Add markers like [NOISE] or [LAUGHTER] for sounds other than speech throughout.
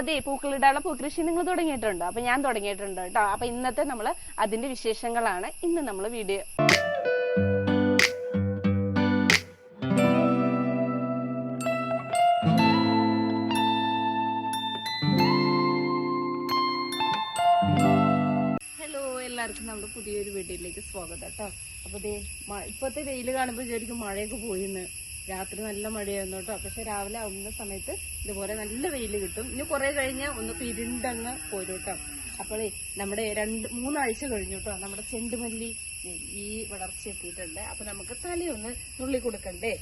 അതെ പൂക്കളിടാനുള്ള പൂക്കൃഷി നിങ്ങൾ തുടങ്ങിയിട്ടുണ്ട്. അപ്പൊ ഞാൻ തുടങ്ങിയിട്ടുണ്ട് കേട്ടോ. അപ്പൊ ഇന്നത്തെ നമ്മൾ അതിന്റെ വിശേഷങ്ങളാണ് ഇന്ന് നമ്മൾ വീഡിയോ ഹലോ എല്ലാവർക്കും നമ്മുടെ പുതിയൊരു വീഡിയോയിലേക്ക് സ്വാഗതം കേട്ടോ. അപ്പൊ ഇപ്പോഴത്തെ വെയിൽ കാണുമ്പോൾ വിചാരിക്കും മഴയൊക്കെ പോയിന്ന്. രാത്രി നല്ല മഴയായിരുന്നു കേട്ടോ. പക്ഷെ രാവിലെ ആവുന്ന സമയത്ത് ഇതുപോലെ നല്ല വെയിൽ കിട്ടും. ഇനി കുറെ കഴിഞ്ഞാൽ ഒന്ന് പിരിണ്ടങ്ങ് പോരും കേട്ടോ. അപ്പോഴേ നമ്മുടെ രണ്ട് മൂന്നാഴ്ച കഴിഞ്ഞു കേട്ടോ. നമ്മുടെ ചെണ്ടുമല്ലി ഈ വളർച്ച എത്തിയിട്ടുണ്ട്. അപ്പൊ നമുക്ക് തലയൊന്ന് നുള്ളി കൊടുക്കണ്ടേ?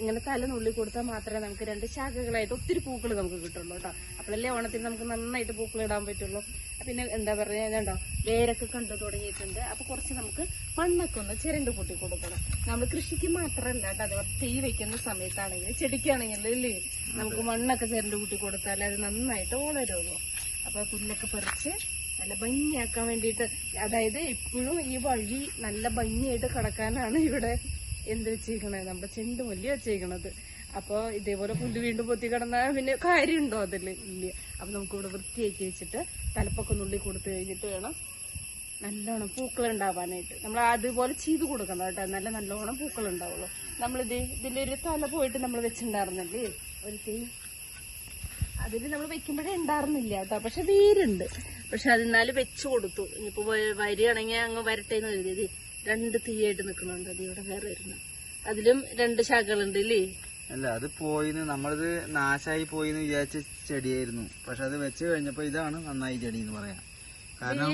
ഇങ്ങനെ തല നുള്ളി കൊടുത്താൽ മാത്രമേ നമുക്ക് രണ്ട് ശാഖകളായിട്ട് ഒത്തിരി പൂക്കൾ നമുക്ക് കിട്ടുള്ളൂ കേട്ടോ. അപ്പോഴല്ലേ ഓണത്തിന് നമുക്ക് നന്നായിട്ട് പൂക്കൾ ഇടാൻ പറ്റുള്ളൂ. പിന്നെ എന്താ പറയാ ഇതുണ്ടോ? വേരൊക്കെ കണ്ടു തുടങ്ങിയിട്ടുണ്ട്. അപ്പൊ കുറച്ച് നമുക്ക് മണ്ണൊക്കെ ഒന്ന് ചിരണ്ട് കൂട്ടി കൊടുക്കണം. നമ്മൾ കൃഷിക്ക് മാത്രമല്ല കേട്ടോ അത് തീ വെക്കുന്ന സമയത്താണെങ്കിൽ ചെടിക്കാണെങ്കിലും അല്ലേ? നമുക്ക് മണ്ണൊക്കെ ചിരണ്ട് കൂട്ടി കൊടുത്താൽ അത് നന്നായിട്ട് വളരുള്ളൂ അപ്പൊ പുല്ലൊക്കെ പറിച്ച് നല്ല ഭംഗിയാക്കാൻ വേണ്ടിയിട്ട്. അതായത് ഇപ്പോഴും ഈ വഴി നല്ല ഭംഗിയായിട്ട് കിടക്കാനാണ് ഇവിടെ എന്ത് വെച്ചേക്കണത്? നമ്മുടെ ചെണ്ടുമല്ലി വെച്ചേക്കണത്. അപ്പൊ ഇതേപോലെ പുല്ല് വീണ്ടും പൊത്തി കിടന്നാൽ പിന്നെ കാര്യമുണ്ടോ അതിൽ ഇല്ല. അപ്പൊ നമുക്ക് ഇവിടെ വൃത്തിയാക്കി വെച്ചിട്ട് തലപ്പൊക്കെ നുള്ളി കൊടുത്തു കഴിഞ്ഞിട്ട് വേണം നല്ലോണം പൂക്കൾ ഉണ്ടാവാനായിട്ട് നമ്മൾ അതുപോലെ ചെയ്ത് കൊടുക്കണം കേട്ടോ. നല്ല നല്ലോണം പൂക്കൾ ഉണ്ടാവുള്ളൂ നമ്മളിത് ഇതിലൊരു ഒരു തല പോയിട്ട് നമ്മൾ വെച്ചിട്ടുണ്ടായിരുന്നല്ലേ? ഒരു തേ അതിൽ നമ്മൾ വെക്കുമ്പോഴേ ഉണ്ടായിരുന്നില്ല കേട്ടോ. പക്ഷെ വേരുണ്ട്. പക്ഷെ അതിന്നാലും വെച്ചു കൊടുത്തു. ഇനിയിപ്പോ വരികയാണെങ്കിൽ അങ്ങ് വരട്ടെ എന്ന് കരുതിയത്. രണ്ട് തീയായിട്ട് നിൽക്കുന്നുണ്ട് അത് ഇവിടെ വേറെ വരുന്ന. അതിലും രണ്ട് ശാഖകളുണ്ട് ഇല്ലേ? അല്ല അത് പോയിന്ന് നമ്മളിത് നാശായി പോയിന്ന് വിചാരിച്ച ചെടിയായിരുന്നു. പക്ഷെ അത് വെച്ച് കഴിഞ്ഞപ്പോ ഇതാണ് നന്നായി ചെടി എന്ന് പറയാം. കാരണം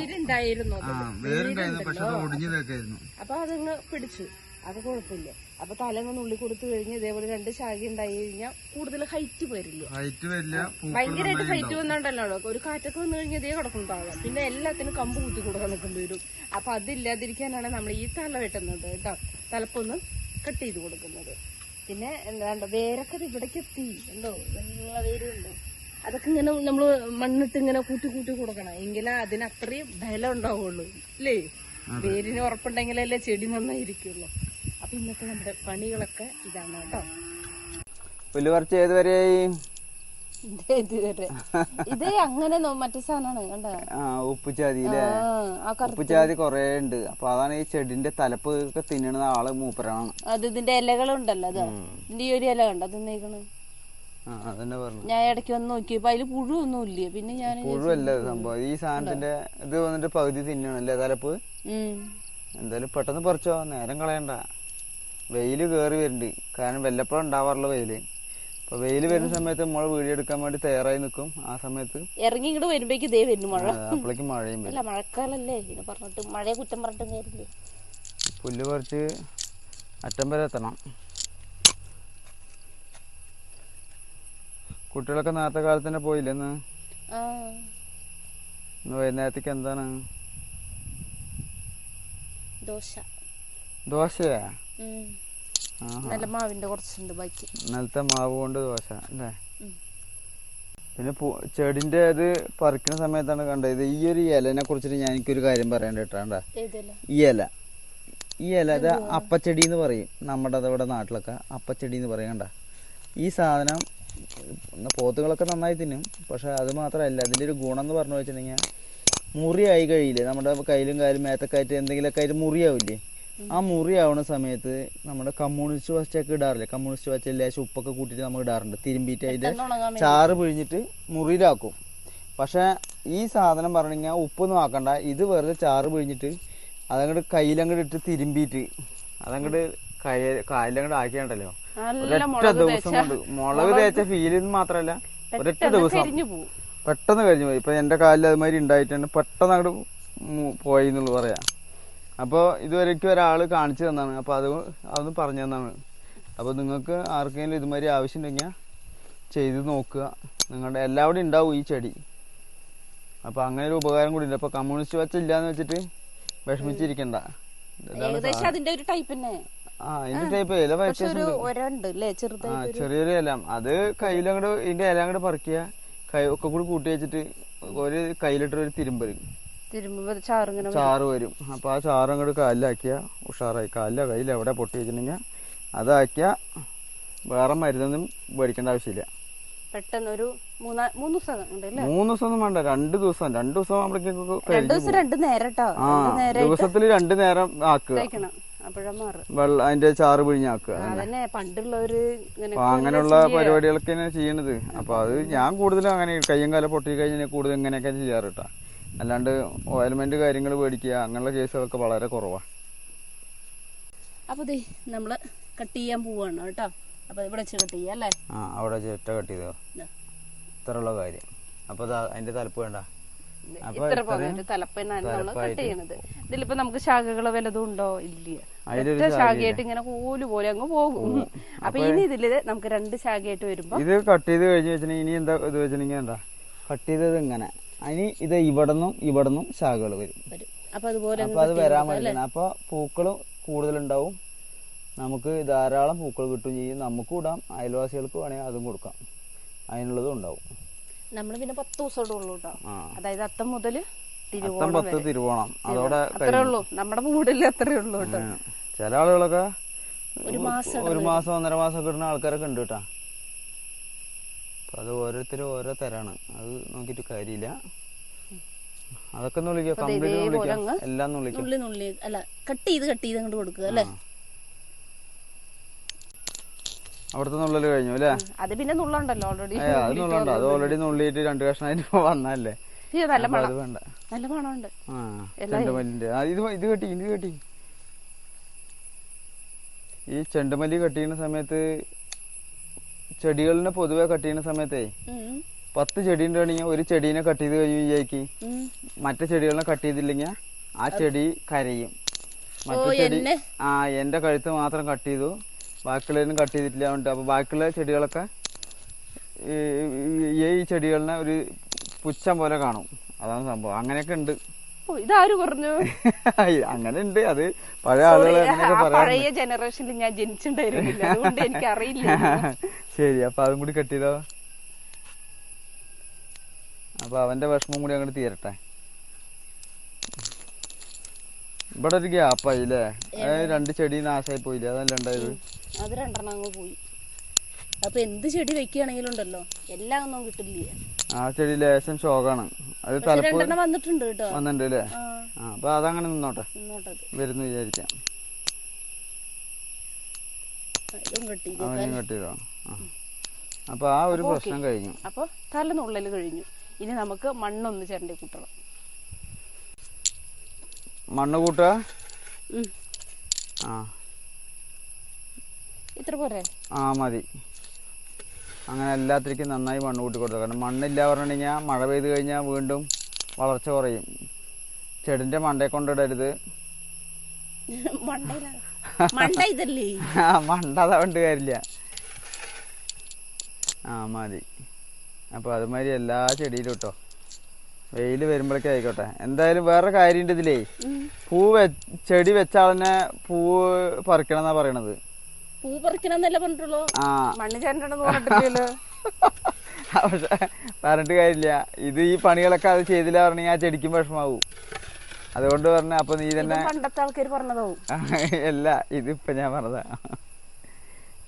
വേരുണ്ടായിരുന്നു പക്ഷെ അത് ഒടിഞ്ഞതൊക്കെയായിരുന്നു അപ്പൊ അതങ്ങ് പിടിച്ചു. അത് കുഴപ്പമില്ല. അപ്പൊ തലങ്ങ് ഉള്ളി കൊടുത്തു കഴിഞ്ഞ് ഇതേപോലെ രണ്ട് ശാഖ ഉണ്ടായി കഴിഞ്ഞാൽ കൂടുതൽ ഹൈറ്റ് വരില്ല ഹൈറ്റ് വരില്ല ഭയങ്കരമായിട്ട് ഹൈറ്റ് വന്നുണ്ടല്ലോ. ഒരു കാറ്റൊക്കെ വന്നു കഴിഞ്ഞാൽ ഇതേ കിടക്കും താഴെ. പിന്നെ എല്ലാത്തിനും കമ്പ് കുത്തി കൊടുക്കാൻ നിൽക്കേണ്ടി വരും. അപ്പൊ അതില്ലാതിരിക്കാനാണ് നമ്മൾ ഈ തല വെട്ടുന്നത് കേട്ടോ. തലപ്പൊന്ന് കട്ട് ചെയ്ത് കൊടുക്കുന്നത്. പിന്നെ എന്താ വേരൊക്കെ ഇവിടേക്ക് എത്തി. എന്തോ നല്ല വേരുണ്ടോ അതൊക്കെ ഇങ്ങനെ നമ്മൾ മണ്ണിട്ട് ഇങ്ങനെ കൂട്ടി കൂട്ടി കൊടുക്കണം. എങ്കിലേ അതിന് അത്രയും ബലം ഉണ്ടാവുള്ളൂ. അല്ലേ വേരിന് ഉറപ്പുണ്ടെങ്കിലല്ലേ ചെടി നന്നായിരിക്കുള്ളൂ. അപ്പൊ ഇന്നത്തെ നമ്മുടെ പണികളൊക്കെ ഇതാണ് കേട്ടോ. പുല്ല് പറിച്ച് ഏതുവരെയായി ഇത് അങ്ങനെ മറ്റേ സാധനമാണ് കണ്ട? കറുത്ത. ഉപ്പുചാതി കൊറേ ഉണ്ട്. അപ്പൊ അതാണ് ഈ ചെടിന്റെ തലപ്പ് ഒക്കെ തിന്നണ ആൾ മൂപ്പരാണ്. അത് ഇതിന്റെ ഇലകളുണ്ടല്ലോ അത്? ഇതിന്റെ ഈ ഒരു ഇല കണ്ടോ? തിന്നേക്കണ്? ഞാൻ ഇടയ്ക്ക് വന്ന് നോക്കിയപ്പോ അതിൽ പുഴുവൊന്നും ഇല്ല പിന്നെ ഞാൻ പുഴുവല്ല സംഭവം. ഈ സാധനത്തിന്റെ ഇത് വന്നിട്ട് പകുതി തിന്നണല്ലേ തലപ്പ്. എന്തായാലും പെട്ടെന്ന് പറിച്ചോ നേരം കളയണ്ട. വെയിൽ കയറി വരുന്നുണ്ട് കാരണം വല്ലപ്പോഴും ഉണ്ടാവാറുള്ള വെയിൽ. അപ്പൊ വെയിൽ വരുന്ന സമയത്ത് നമ്മൾ വീഡിയോ എടുക്കാൻ വേണ്ടി തയ്യാറായി നിൽക്കും ആ സമയത്ത് ഇറങ്ങി ഇങ്ങോട്ട് വരുമ്പോഴേക്ക് ഇതേ വരുന്നു മഴ. അപ്പോഴേക്കും മഴയും വരും. അല്ല മഴക്കാലല്ലേ. ഇതിനെ പറഞ്ഞിട്ട് മഴയെ കുറ്റം പറഞ്ഞിട്ട് കാര്യമില്ല. പുല്ല് പറിച്ച് അറ്റം വരെ എത്തണം. കുട്ടികളൊക്കെ നേരത്തെ കാലത്ത് തന്നെ പോയില്ലേ ഇന്ന് വൈകുന്നേരത്തേക്ക് എന്താണ്? ദോശ. ദോശയാ? നല്ല മാവിന്റെ കുറച്ചുണ്ട് ബാക്കി. ഇന്നലത്തെ മാവ് കൊണ്ട് ദോശ അല്ലേ? പിന്നെ ചെടിന്റെ ഇത് പറിക്കുന്ന സമയത്താണ് കണ്ടത്. ഈ ഒരു ഇലനെ കുറിച്ചിട്ട് ഞാൻ എനിക്കൊരു കാര്യം പറയാൻ കേട്ടാണ്ട ഈ ഇല. ഈ ഇല ഇത് അപ്പച്ചെടി എന്ന് പറയും. നമ്മുടെ അതവിടെ നാട്ടിലൊക്കെ അപ്പച്ചെടി എന്ന് പറയണ്ട ഈ സാധനം പോത്തുകളൊക്കെ നന്നായി തിന്നും. പക്ഷെ അത് മാത്രമല്ല അതിന്റെ ഒരു ഗുണം എന്ന് പറഞ്ഞു വെച്ചിട്ടുണ്ടെങ്കിൽ മുറിയായി കഴിയില്ലേ? നമ്മുടെ കയ്യിലും കാലും മേത്തൊക്കെ ആയിട്ട് എന്തെങ്കിലുമൊക്കെ ആയിട്ട് മുറിയാവില്ലേ? ആ മുറി ആവുന്ന സമയത്ത് നമ്മുടെ കമ്മ്യൂണിസ്റ്റ് വച്ചൊക്കെ ഇടാറില്ല? കമ്മ്യൂണിസ്റ്റ് വച്ച ലേശം ഉപ്പൊക്കെ കൂട്ടിയിട്ട് നമ്മൾ ഇടാറുണ്ട്. തിരുമ്പിയിട്ട് അതിന്റെ ചാറ് പിഴിഞ്ഞിട്ട് മുറിയിലാക്കും. പക്ഷെ ഈ സാധനം പറഞ്ഞു കഴിഞ്ഞാൽ ഉപ്പൊന്നും ആക്കണ്ട. ഇത് വെറുതെ ചാറ് പിഴിഞ്ഞിട്ട് അതങ്ങോട്ട് കയ്യിലങ്ങോട്ട് ഇട്ട് തിരുമ്പിയിട്ട് അതങ്ങോട്ട് കൈ കാലിലങ്ങോട്ട് ആക്കിയാണ്ടല്ലോ. ഒരൊറ്റ ദിവസം കൊണ്ട് മുളക് തേച്ച ഫീലിൽ മാത്രല്ല ഒരൊറ്റ ദിവസം പെട്ടെന്ന് കഴിഞ്ഞു പോയി ഇപ്പൊ എന്റെ കാലിൽ അതുമാതിരി ഉണ്ടായിട്ടാണ് പെട്ടെന്ന് അങ്ങോട്ട് പോയി എന്നുള്ളത് പറയാ. അപ്പോൾ ഇതുവരേക്കും ഒരാൾ കാണിച്ചു തന്നാണ്. അപ്പോൾ അത് അതൊന്ന് പറഞ്ഞു തന്നാണ്. അപ്പോൾ നിങ്ങൾക്ക് ആർക്കെങ്കിലും ഇതുമാതിരി ആവശ്യമുണ്ടെങ്കിൽ ചെയ്ത് നോക്കുക. നിങ്ങളുടെ എല്ലാവിടെയും ഉണ്ടാവും ഈ ചെടി. അപ്പോൾ അങ്ങനെ ഒരു ഉപകാരം കൂടി ഉണ്ട്. അപ്പോൾ കമ്മ്യൂണിസ്റ്റ് വച്ച ഇല്ലാന്ന് വെച്ചിട്ട് വിഷമിച്ചിരിക്കണ്ട. ആ ഇതിന്റെ ടൈപ്പ് ഇല ചെറിയൊരു ഇല. അത് കയ്യിലങ്ങോട്ട് ഇതിന്റെ ഇല അങ്ങോട്ട് പറിക്കുക. കൈ ഒക്കെ കൂടി കൂട്ടി വെച്ചിട്ട് ഒരു കയ്യിലിട്ടൊരു തിരുമ്പരും ചാറ് വരും. അപ്പൊ ആ ചാറ് അങ്ങോട്ട് കാലിലാക്കിയ ഉഷാറായി. കാലിലോ കയ്യിൽ എവിടെ പൊട്ടി വെച്ചിട്ടുണ്ടെങ്കിൽ അതാക്കിയ വേറെ മരുന്നൊന്നും മേടിക്കേണ്ട ആവശ്യമില്ല. പെട്ടെന്ന് ഒരു മൂന്നാ ദിവസം ഒന്നും വേണ്ട. രണ്ട് ദിവസം രണ്ട് ദിവസം നേരം ദിവസത്തിൽ രണ്ട് നേരം ആക്കുക. വെള്ളം അതിന്റെ ചാറ് പിഴിഞ്ഞാക്കുക അങ്ങനെയുള്ള പരിപാടികളൊക്കെയാണ് ചെയ്യണത്. അപ്പൊ അത് ഞാൻ കൂടുതലും അങ്ങനെ കയ്യും കാലം പൊട്ടി കഴിഞ്ഞാൽ കൂടുതൽ ഇങ്ങനെയൊക്കെ ചെയ്യാറ് കേട്ടാ അല്ലാണ്ട് ഓയിൽമെന്റ് കാര്യങ്ങൾ മേടിക്കുക അങ്ങനെയുള്ള കേസുകളൊക്കെ വളരെ കുറവാണ് അപ്പൊ ദേ നമ്മൾ കട്ട് ചെയ്യാൻ പോവാണ് കേട്ടോ. അപ്പൊ ഇവിടെ വെച്ച് കട്ട് ചെയ്യാം അല്ലേ? ആ അവിടെ ചേട്ട കട്ട് ചെയ്തോ. ഇത്രയുള്ള കാര്യം. അപ്പൊ അതിന്റെ തലപ്പ് വേണ്ട. ഇത്ര തലപ്പനാണ് നമ്മൾ കട്ട് ചെയ്യണത്. ഇതിലിപ്പോ നമുക്ക് ശാഖകൾ വല്ലതും ഉണ്ടോ? ഇല്ല. ഒറ്റ ശാഖയായിട്ട് ഇങ്ങനെ കോൽ പോലെ അങ്ങ് പോകും. അപ്പൊ ഇനി ഇതിൽ നമുക്ക് രണ്ട് ശാഖയായിട്ട് വരുമ്പോ ഇത് കട്ട് ചെയ്ത് കഴിഞ്ഞ് വെച്ചിട്ടുണ്ടെങ്കിൽ ഇനി എന്താ ഇത് വെച്ചിട്ടുണ്ടെങ്കിൽ എന്താ? കട്ട് ചെയ്തത് ഇങ്ങനെ. അതിന് ഇത് ഇവിടുന്നും ഇവിടുന്നും ശാഖകൾ വരും. അപ്പൊ അത് വരാൻ വേണ്ടി അപ്പൊ പൂക്കൾ കൂടുതലുണ്ടാവും. നമുക്ക് ധാരാളം പൂക്കൾ കിട്ടുകയും ചെയ്യും. നമുക്ക് ഇടാം. അയൽവാസികൾക്ക് വേണമെങ്കിൽ അതും കൊടുക്കാം. അതിനുള്ളതും ഉണ്ടാവും. നമ്മൾ പിന്നെ പത്ത് ദിവസം ഉള്ളൂ കേട്ടോ. ആ. അതായത് അത്തം തിരുവോണം പത്ത് തിരുവോണം. അതോടെ അത്രേ ഉള്ളൂ. നമ്മുടെ മൂടിൽ അത്രേ ഉള്ളൂ കേട്ടോ. ചില ആളുകളൊക്കെ ഒരു മാസം ഒരു മാസം ഒന്നര മാസം ഒക്കെ ഇടുന്ന ആൾക്കാരൊക്കെ ഉണ്ട് കേട്ടാ. അപ്പൊ അത് ഓരോരുത്തരും ഓരോ തരാണ്. അത് നോക്കിട്ട് കാര്യമില്ല. അതൊക്കെ അങ്ങ് എല്ലാം ഒന്ന് നുള്ളി നുള്ളി അല്ല കട്ട് ചെയ്ത് കട്ട് ചെയ്ത് അങ്ങോട്ട് കൊടുക്കുക അല്ലേ? അവിടുത്തെ നുള്ളൽ കഴിഞ്ഞു അല്ലേ? അത് പിന്നെ നുള്ളുണ്ടല്ലോ ഓൾറെഡി അത് നുള്ളുണ്ട്. അത് ഓൾറെഡി നുള്ളിയിട്ട് രണ്ടു കഷ്ണമായിട്ട് [LAUGHS] വന്നല്ലേ നല്ല മണം. നല്ല മണമുണ്ട്. ആ ചെണ്ടുമല്ലിന്റെ. ഇത് ഇത് കെട്ടി ഇത് കെട്ടി. ഈ ചെണ്ടുമല്ലി കട്ട് ചെയ്യുന്ന സമയത്ത് ചെടികളിനെ പൊതുവെ കട്ട് ചെയ്യുന്ന സമയത്തേ. പത്ത് ചെടി ഉണ്ടെങ്കിൽ ഒരു ചെടീനെ കട്ട് ചെയ്ത് കഴിഞ്ഞ് വിചാരിക്കും. മറ്റേ ചെടികളിനെ കട്ട് ചെയ്തില്ലെങ്കിൽ ആ ചെടി കരയും. മറ്റു ചെടി ആ എന്റെ കഴുത്ത് മാത്രം കട്ട് ചെയ്തു. ബാക്കിയുള്ളതിനും കട്ട് ചെയ്തിട്ടില്ല ഉണ്ട് അപ്പൊ ബാക്കിയുള്ള ചെടികളൊക്കെ ഈ- ചെടികളിനെ ഒരു പുച്ഛം പോലെ കാണും. അതാണ് സംഭവം. അങ്ങനെയൊക്കെ ഉണ്ട്. ഇതാര് പറഞ്ഞു? അങ്ങനെ ഉണ്ട് അത് പഴയ ആളുകൾ പഴയ ജനറേഷനിൽ ഞാൻ ജനിച്ചിട്ടുണ്ടായിരുന്നില്ല അതുകൊണ്ട് എനിക്ക് അറിയില്ല ശരി അപ്പൊ അതും കൂടി കെട്ടിയതോ അപ്പൊ അവന്റെ വിഷമം കൂടി അങ്ങോട്ട് തീരട്ടെ. ഇവിടെ ഒരു ഗ്യാപ്പായി അല്ലേ രണ്ട് ചെടി നാശമായി പോയില്ലേ? അതല്ല ഉണ്ടായത്? അത് രണ്ടെണ്ണം അങ്ങ് പോയി. അപ്പൊ എന്ത് ചെടി വെക്കുകയാണെങ്കിലും ഉണ്ടല്ലോ. എല്ലാം ഒന്നും കിട്ടില്ല. ആ ചെടി ലേശം ശോകാണ്. അത് തലപ്പ് വന്നിട്ടുണ്ട് കേട്ടോ. വന്നിട്ടുണ്ട് അല്ലേ ആ. അപ്പൊ അതങ്ങനെ നിന്നോട്ടെ. വരുന്നു വിചാരിക്കാം. അവനും കിട്ടി അവനെയും കട്ട് ചെയ്തോ ആ. അപ്പൊ ആ ഒരു പ്രശ്നം കഴിഞ്ഞു. അപ്പൊ തലനുള്ളൽ കഴിഞ്ഞു. ഇനി നമുക്ക് മണ്ണൊന്ന് ചിരണ്ടി കൂട്ടണം. മണ്ണ് കൂട്ട? ആ. ഇത്ര പോരെ? ആ മതി. അങ്ങനെ എല്ലാത്തിലേക്കും നന്നായി മണ്ണ് കൂട്ടി കൊടുക്കുക കാരണം മണ്ണില്ല പറഞ്ഞിട്ടുണ്ടെങ്കിൽ മഴ പെയ്ത് കഴിഞ്ഞാൽ വീണ്ടും വളർച്ച കുറയും. ചെടിന്റെ മണ്ടയെ കൊണ്ടിടരുത് [LAUGHS] മണ്ട അതുകൊണ്ട് [LAUGHS] കാര്യമില്ല. ആ മതി. അപ്പോൾ അതുമാതിരി എല്ലാ ചെടിയിലും കേട്ടോ വെയിൽ വരുമ്പോഴേക്കും ആയിക്കോട്ടെ. എന്തായാലും വേറെ കാര്യമുണ്ട് ഇതിലേ. പൂ വെ ചെടി വെച്ചാളന്നെ പൂ പറിക്കണം എന്നാ പറയണത്. പൂ പറിക്കണമെന്നല്ല പറഞ്ഞിട്ടുള്ളൂ. ആ. മണ്ണ് ചേരണ്ടെന്ന് പറഞ്ഞിട്ടില്ലല്ലോ. [LAUGHS] പക്ഷെ പറഞ്ഞിട്ട് കാര്യമില്ല. ഇത് ഈ പണികളൊക്കെ അത് ചെയ്തില്ല പറഞ്ഞാൽ ആ ചെടിക്കും വിഷമാവും. അതുകൊണ്ട് പറഞ്ഞ അപ്പൊ നീ തന്നെ പണ്ടത്തെ ആൾക്കാർ പറഞ്ഞതാവും. അല്ല ഇതിപ്പോ ഞാൻ പറഞ്ഞതാ.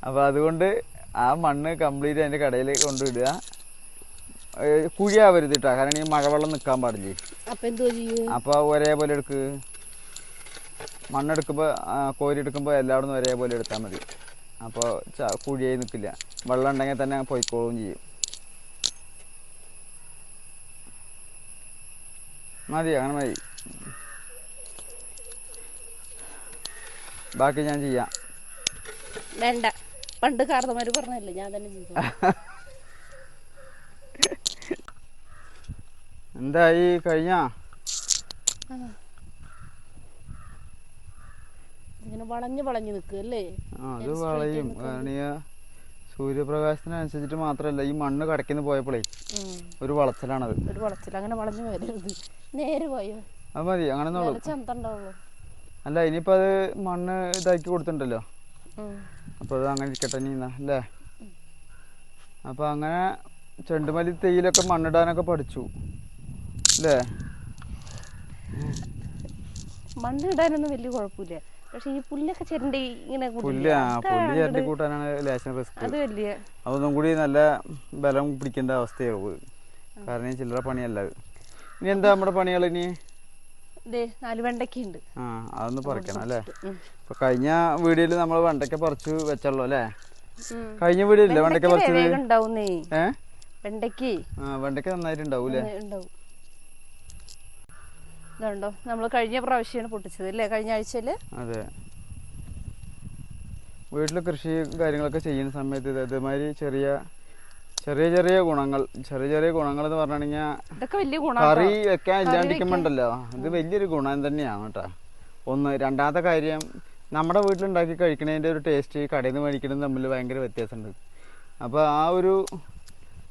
അപ്പൊ അതുകൊണ്ട് ആ മണ്ണ് കംപ്ലീറ്റ് അതിന്റെ കടയിൽ കൊണ്ടുവിടുക. കുഴിയാവരുത് കേട്ടോ കാരണം ഈ മഴവെള്ളം നിക്കാൻ പാടില്ലേ? അപ്പൊ ഒരേപോലെ എടുക്ക്. മണ്ണെടുക്കുമ്പോ കോരി എടുക്കുമ്പോ എല്ലായിടത്തും ഒരേപോലെ എടുത്താൽ മതി. അപ്പോൾ കുഴിയായി നിൽക്കില്ല വെള്ളം ഉണ്ടെങ്കിൽ തന്നെ പൊയ്ക്കോളും ചെയ്യും. മതി അങ്ങനെ മതി. ബാക്കി ഞാൻ ചെയ്യാം. വേണ്ട. പണ്ട് കാർന്നമാര് പറഞ്ഞല്ലേ ഞാൻ തന്നെ ചെയ്തു. എന്തായി കഴിഞ്ഞാ ഇങ്ങനെ വളഞ്ഞു വളഞ്ഞു നിൽക്കുക അല്ലേ? അത് വളയും. സൂര്യപ്രകാശത്തിനനുസരിച്ചിട്ട് മാത്രല്ല ഈ മണ്ണ് കടക്കിന്ന് പോയപ്പോഴേ ഒരു വളച്ചിലാണത്. ഒരു വളച്ചിൽ അങ്ങനെ വളഞ്ഞു വരരുത്. നേരെ പോയോ? അത് മതി അങ്ങനെ അല്ല ഇനിയിപ്പോ അത് മണ്ണ് ഇതാക്കി കൊടുത്തിട്ടുണ്ടല്ലോ. അപ്പൊ അത് അങ്ങനെ ഇരിക്കട്ടെ നീ അല്ലേ? അപ്പൊ അങ്ങനെ ചെണ്ടുമല്ലി തേയിലൊക്കെ മണ്ണിടാനൊക്കെ പഠിച്ചു അല്ലേ? മണ്ണിടാനൊന്നും വലിയ കുഴപ്പമില്ല. പക്ഷെ ഈ പുല്ലൊക്കെ ചിരണ്ടി ഇങ്ങനെ പുല്ല്? ആ പുല്ല് അങ്ങട് കൂട്ടാനാണ് ലേശം റിസ്ക്. അത് വലിയ അതൊന്നും കൂടി നല്ല ബലം പിടിക്കേണ്ട അവസ്ഥയുള്ളൂ കാരണം ചില്ലറ പണിയല്ല അത്. ഇനി എന്താ നമ്മുടെ പണികൾ ഇനി? നാല് വെണ്ടയ്ക്ക ഉണ്ട് ആ അതൊന്ന് പറിക്കണം അല്ലേ. ഇപ്പൊ കഴിഞ്ഞ വീഡിയോയിൽ നമ്മൾ വെണ്ടയ്ക്ക പറിച്ചു വെച്ചല്ലോ അല്ലേ. കഴിഞ്ഞ വീഡിയോയില്ലേ വെണ്ടയ്ക്ക വെണ്ടയ്ക്ക പറിച്ചത്? വേഗം ഉണ്ടാവുന്നേ. ഏ? വെണ്ടയ്ക്ക്. നന്നായിട്ടുണ്ടാവും. അല്ലേ ഇതുണ്ടോ? നമ്മൾ കഴിഞ്ഞ പ്രാവശ്യമാണ് പൊട്ടിച്ചത് അല്ലേ? കഴിഞ്ഞ ആഴ്ചയിൽ അതെ. വീട്ടിൽ കൃഷി കാര്യങ്ങളൊക്കെ ചെയ്യുന്ന സമയത്ത് ഇത് ഇതേമാതിരി ചെറിയ ചെറിയ ചെറിയ ഗുണങ്ങൾ ചെറിയ ചെറിയ ഗുണങ്ങൾ എന്ന് പറഞ്ഞു കഴിഞ്ഞാൽ ഇതൊക്കെ വലിയ കറി വെക്കാൻ ഇല്ലാണ്ടിരിക്കുമ്പോണ്ടല്ലോ ഇത് വലിയൊരു ഗുണം തന്നെയാണ് കേട്ടോ. ഒന്ന് രണ്ടാമത്തെ കാര്യം നമ്മുടെ വീട്ടിലുണ്ടാക്കി കഴിക്കുന്നതിന്റെ ഒരു ടേസ്റ്റ് കടയിൽ നിന്ന് മേടിക്കുന്നതും തമ്മിൽ ഭയങ്കര വ്യത്യാസമുണ്ട്. അപ്പോൾ ആ ഒരു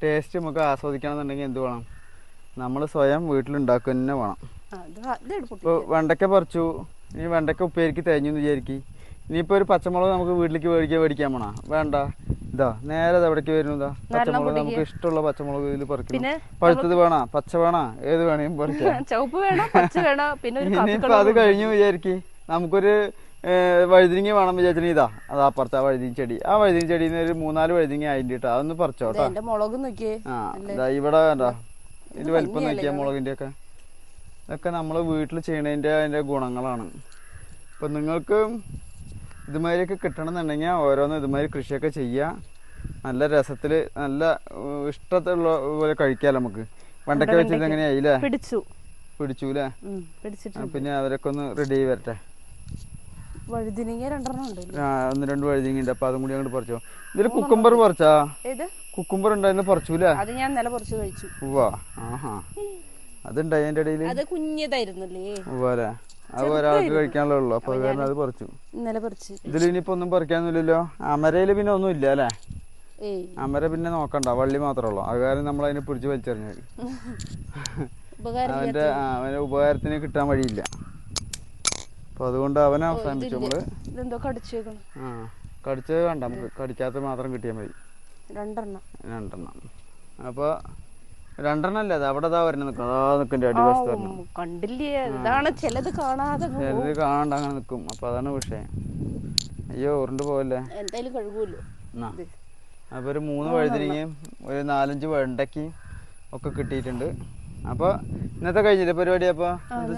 ടേസ്റ്റ് നമുക്ക് ആസ്വദിക്കണം എന്നുണ്ടെങ്കിൽ എന്ത് വേണം? നമ്മൾ സ്വയം വീട്ടിലുണ്ടാക്കുക തന്നെ വേണം. ഇപ്പോൾ വെണ്ടയ്ക്ക പറിച്ചു. ഇനി വെണ്ടയ്ക്ക ഉപ്പേരിക്ക് തേഞ്ഞു എന്ന് വിചാരിക്കും. ഇനിയിപ്പോ ഒരു പച്ചമുളക് നമുക്ക് വീട്ടിലേക്ക് മേടിക്കാൻ മേടിക്കാൻ പോണ. വേണ്ട. ഇതാ നേരെ എവിടേക്ക് ഇതാ പച്ചമുളക് നമുക്ക് ഇഷ്ടമുള്ള പച്ചമുളക് ഇതിൽ പറിക്കണം. പിന്നെ പഴുത്തത് [LAUGHS] വേണോ? പച്ച വേണോ? ഏത് വേണേലും പറിക്കാം. ഇപ്പൊ അത് കഴിഞ്ഞു വിചാരിക്കി. നമുക്കൊരു വഴുതിരിങ്ങി വേണം വിചാരിച്ചു ഇതാ അത് അപ്പുറത്തെ വഴുതിരി ചെടി. ആ വഴുതിരി ചെടിയിൽ നിന്ന് ഒരു മൂന്നാൽ വഴുതിരിങ്ങി അതിന്റെ കേട്ടോ അതൊന്ന് പറിച്ചോട്ടോ. ആ ഇതാ ഇവിടെ വേണ്ട ഇത് വലിപ്പം നോക്കിയാ മുളകിന്റെ ഒക്കെ ഇതൊക്കെ നമ്മൾ വീട്ടിൽ ചെയ്യണതിന്റെ അതിന്റെ ഗുണങ്ങളാണ്. അപ്പം നിങ്ങൾക്ക് ഇതുമാതിരിയൊക്കെ കിട്ടണമെന്നുണ്ടെങ്കിൽ ഓരോന്ന് ഇതുമാതിരി കൃഷിയൊക്കെ ചെയ്യുക. നല്ല രസത്തിൽ നല്ല ഇഷ്ടത്തിലുള്ള പോലെ കഴിക്കാം നമുക്ക്. പണ്ടൊക്കെ വെച്ചത് എങ്ങനെയായില്ലേ പിടിച്ചു. പിടിച്ചു അല്ലേ പിന്നെ അവരൊക്കെ ഒന്ന് റെഡി ആയി വരട്ടെ. ഉണ്ട് ഒന്ന് രണ്ട് വഴുതിങ്ങിണ്ട് അപ്പൊ അതും കൂടി അങ്ങോട്ട് പറിച്ചോ. ഇതിൽ കുക്കുംബർ പറിച്ചാ? കുക്കുംബർ ഉണ്ടായിരുന്നു പറിച്ചു അത് ഞാൻ കഴിച്ചു. ആഹാ. അതുണ്ടായി അതിന്റെ ഇടയിൽ? അത് കുഞ്ഞതായിരുന്നല്ലേ. ഉവ്വാലെ അത് ഒരാൾക്ക് കഴിക്കാനുള്ള ഉള്ളു. അപ്പൊ കാരണം അത് പറിച്ചു. ഇന്നലെ പറിച്ചു. ഇതിൽ ഇനിയിപ്പോ ഒന്നും പറിക്കാനൊന്നുമില്ലല്ലോ? അമരയിൽ പിന്നെ ഒന്നും ഇല്ല അല്ലേ? അമര പിന്നെ നോക്കണ്ട. വള്ളി മാത്രമേ ഉള്ളൂ. അത് കാരണം നമ്മൾ അതിനെ പിടിച്ച് വലിച്ചെറിഞ്ഞു അവന്റെ അവന്റെ ഉപകാരത്തിന് കിട്ടാൻ വഴിയില്ല. അപ്പൊ അതുകൊണ്ട് അവനെ അവസാനിപ്പിച്ചു നമ്മൾ. ആ കടിച്ചത് വേണ്ട. നമുക്ക് കടിക്കാത്ത മാത്രം കിട്ടിയാൽ മതി. രണ്ടെണ്ണം. രണ്ടെണ്ണം. അപ്പൊ രണ്ടെണ്ണം അല്ലേ അത് അവിടെ ദാ വരണം നിൽക്കും അതാ നിൽക്കും വരണം. കണ്ടില്ലേ? ഇതാണ് ചിലത് കാണാതെ. ചിലത് കാണാണ്ട് അങ്ങനെ നിൽക്കും അപ്പൊ അതാണ് പക്ഷേ അയ്യോ ഉരുണ്ട് പോവല്ലേ? എന്തായാലും കഴുകുമല്ലോ അപ്പോൾ ഒരു മൂന്ന് വഴുതിരിങ്ങയും ഒരു നാലഞ്ച് വെണ്ടയ്ക്കയും ഒക്കെ കിട്ടിയിട്ടുണ്ട്. അപ്പോൾ ഇന്നത്തെ കഴിഞ്ഞില്ലേ പരിപാടി അപ്പൊ?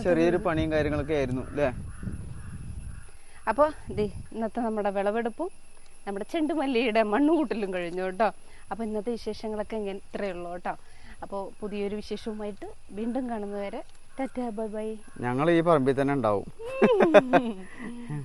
ചെറിയൊരു പണിയും കാര്യങ്ങളൊക്കെ ആയിരുന്നു അല്ലേ? അപ്പോൾ ദേ ഇന്നത്തെ നമ്മുടെ വിളവെടുപ്പും നമ്മുടെ ചെണ്ടുമല്ലിയുടെ മണ്ണുകൂട്ടലും കഴിഞ്ഞു കേട്ടോ. അപ്പോൾ ഇന്നത്തെ വിശേഷങ്ങളൊക്കെ ഇങ്ങനെ ഇത്രയേ ഉള്ളൂ കേട്ടോ. അപ്പോൾ പുതിയൊരു വിശേഷവുമായിട്ട് വീണ്ടും കാണുന്നവരെ ടാറ്റാ ബൈ ബൈ. ഞങ്ങൾ ഈ പറമ്പിൽ തന്നെ ഉണ്ടാവും. [LAUGHS]